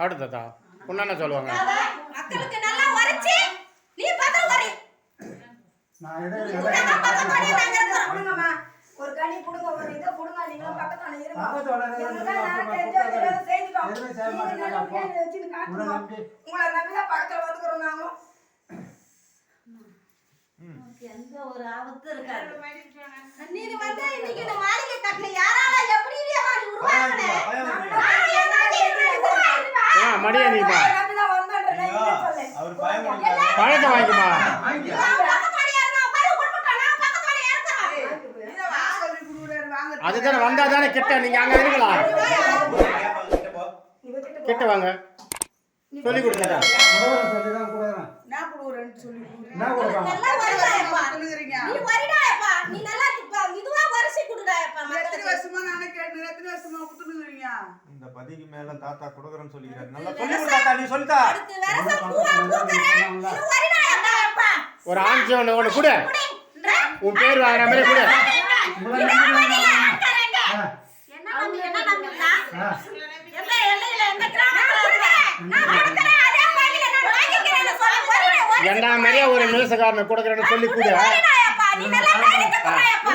அடுத்ததா? உன்ன சொல்லுவாங்க? மக்களுக்கு நல்லா உரைச்சி. நீ பதில் வரி கொடுங்கம்மா ஒரு கனி கொடுங்க ஒரு இதை கொடுங்க நீங்களும் பக்கத்தான இருங்க. உங்களை நம்பிதான் பக்கத்துல வந்துக்கிறோம் நாங்களும் எந்த ஒரு ஆபத்தும் இருக்காது. நீங்க வந்து இன்னைக்கு இந்த மாளிகை கட்டின யாரால எப்படி நீ உருவாக்குன நான் என்ன கேக்குறேன்? ஆ மடியா நீப்பா உங்களை நம்பிதான் வந்தோன்றதை நீங்க சொல்லு. அவர் பயம் எல்லாம் பழத்தை நான் நான் ஏறுறேன். அதுதானே வந்தா தானே கிட்ட நீங்க அங்க இருக்கலாம் கிட்ட வாங்க. சொல்லி கொடுத்தா நல்லா வருடாயப்பா. நீ வருடாயப்பா. நீ நல்லா இப்ப இதுவா வரிசை இந்த பதிக்கு மேல தாத்தா கொடுக்குறேன்னு சொல்லிக்கிறாரு. நல்லா சொல்லி தாத்தா நீ சொல்லித்தா. அடுத்து வருஷம் பூவா பூக்கறேன். நீ வருடாயப்பாப்பா. ஒரு ஆஞ்சி ஒண்ணு ஒண்ணு கூட. குடின்ற. உன் பேர் வாங்குற மாதிரி கூட. என்ன மாதிரியே ஒரு நியூஸுக்காரனை கொடுக்குறேன்னு சொல்லி கூட வருடாயப்பா. நீ நல்லா தைரியத்தை கொடுடாயப்பா.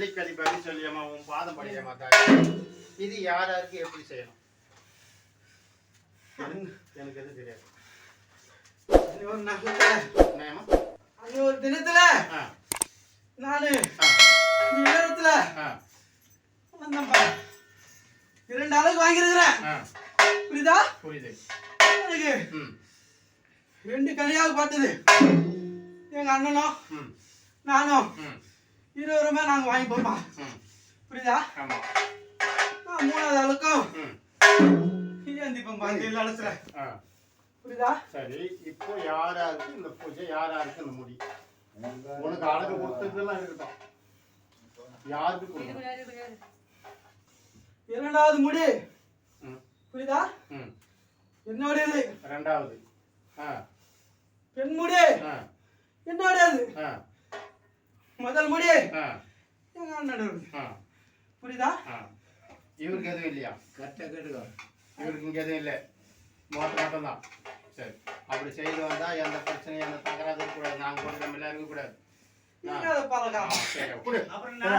எல்லிக்கடி பதில் சொல்லியம்மா உன் பாதம் படியம்மா தாய். இது யார் யாருக்கு எப்படி செய்யணும்? எனக்கு- எனக்கு எதுவும் தெரியாது? ஒரு தினத்துல. நானு நேரத்துல ஆ, வந்தேன்ப்பா. இரண்டு அளவுக்கு வாங்கியிருக்கிறேன். புரியுதா? புரியுது. எனக்கு ரெண்டு கல்யாணம் பார்த்தது. எங்க அண்ணனும் நானும். ம் இருவருமே நாங்க வாங்கிப்போம்ப்பா ம். புரியுதா? மூணாவது ஆளுக்கும். ம். ஏந்திப்போம்ப்பா இந்த இல்ல அலசுல ஆ. புரியுதா? சரி இப்போ யார் யாருக்கு இந்த பூஜை யார் யாருக்கு இந்த முடி? உனக்கு அழகு கொடுத்ததெல்லாம் இருக்கட்டும். யாருக்கு இரண்டாவது முடி. ம். புரியுதா? ம். என்னுடையது ரெண்டாவது. ஆ. பெண் முடி ஆ என்னுடையது ஆ முதல் முடி. எங்க அண்ணனோடது ஆ. புரியுதா? இவருக்கு எதுவும் இல்லையா? இவருக்கு இங்கே எதுவும் இல்லை. மோட்டர் மட்டும்தான். சரி. அப்படி செய்து வந்தால் எந்த பிரச்சனையும் எந்த தகராறு இருக்கக்கூடாது. நாங்கள் கூட நம்ம எல்லாம் இருக்கக்கூடாது. ஆ.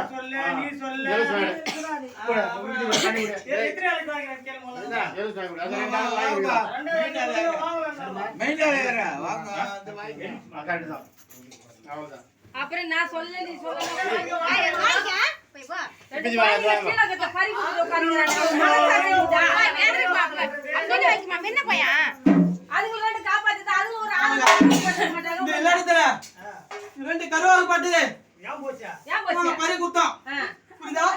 அப்புறம் நான் சொல்ல நீ சொல்ல. அது அதுங்களை காப்பாத்துது ஒரு ஆளு பண்ண மாட்டாங்க. இந்த இல்லடத்துல ரெண்டு கருவாகு பட்டுது? பறி குத்தோம். புரியுதா?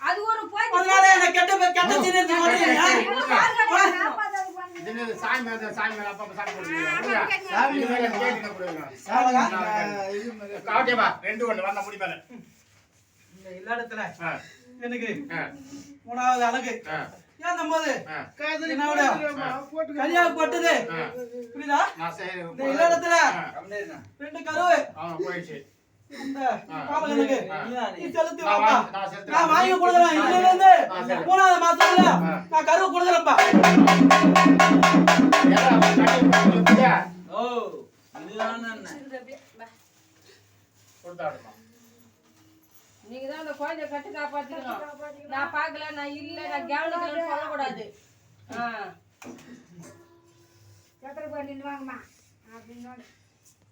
அது ஒரு போய் அதனால என்ன கெட்ட பேர் கெட்ட சாமி மேல சாமி மேல அப்பப்ப சாமி போடுவீங்களா? விடுங்க. இனிமேல் அது கேட்டுக்க கூடாதுங்க. ஓகேப்பா, ரெண்டு ஒண்ணு வந்தா முடி மேல. இந்த இல்லடத்துல ஆ, எனக்கு மூணாவது அழகு. ஏன் போது ஆ. என்னோட கல்யாணம் பட்டது. புரியுதா? நான் சரி, இந்த இல்லடத்துல ஆ, ரெண்டு கருவு போயிடுச்சு. வாங்கி- கொடுக்குறேன். இதுல இருந்து. மூணாவது மாசத்துல நான் கருவு கொடுக்குறேன்ப்பா. நீங்க தான் அந்த குழந்தைய கட்டு காப்பாத்திக்கணும். நான் பார்க்கல நான் இல்ல நான் கவனிக்கலன்னு சொல்லக்கூடாது. ஆ.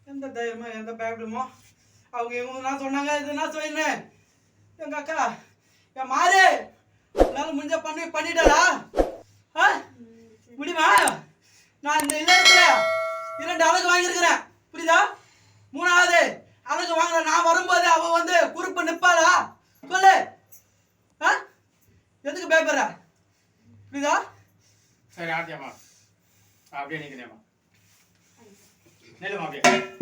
எந்த தைரியமோ எந்த பயப்படுமோ அவங்க இவங்க நான் சொன்னாங்க இது நான் சொல்லினேன் எங்க அக்கா என் மாறு உன்னால முடிஞ்ச பண்ணி பண்ணிட்டாடா. ஆ? முடியுமா? நான் இந்த இல்லத்துல இரண்டு அழகு வாங்கியிருக்கிறேன். புரியுதா? மூணாவது அழகு வாங்குற நான் வரும்போது அவ வந்து குறிப்பு நிப்பாளா? சொல்லு. ஆ? எதுக்கு பயப்படுற? புரியுதா? சரி ஆட்டியம்மா அப்படியே நிக்கிறேம்மா நெல்லுமா அப்படியே.